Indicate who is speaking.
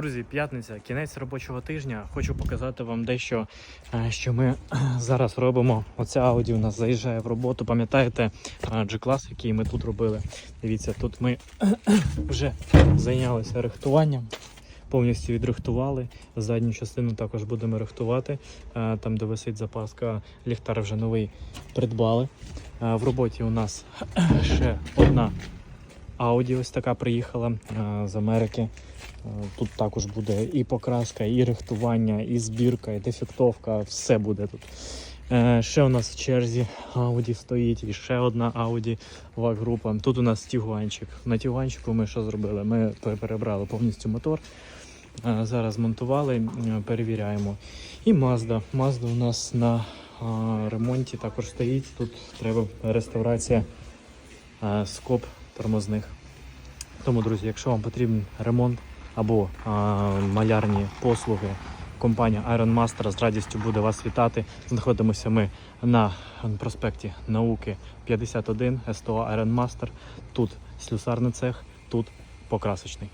Speaker 1: Друзі, п'ятниця, кінець робочого тижня. Хочу показати вам дещо, е, що ми е, зараз робимо. Оця ауді у нас заїжджає в роботу. Пам'ятаєте G-клас, який ми тут робили? Дивіться, тут ми вже зайнялися рихтуванням. Повністю відрихтували. Задню частину також будемо рихтувати. Е, Там, де висить запаска, ліхтар вже новий придбали. Е, В роботі у нас ще одна Audi ось така приїхала е, з Америки. Е, Тут також буде і покраска, і рихтування, і збірка, і дефектовка, все буде тут. Е, Ще у нас в черзі Audi стоїть, і ще одна Audi ваг група. Тут у нас тігуанчик. На тігуанчику ми що зробили? Ми перебрали повністю мотор. Зараз монтували, перевіряємо. І Mazda. Mazda у нас на ремонті також стоїть. Тут треба реставрація скоб тормозних. Тому, друзі, якщо вам потрібен ремонт або а, малярні послуги, компанія Iron Master з радістю буде вас вітати. Знаходимося ми на проспекті Науки 51 СТО Iron Master. Тут слюсарний цех, тут покрасочний.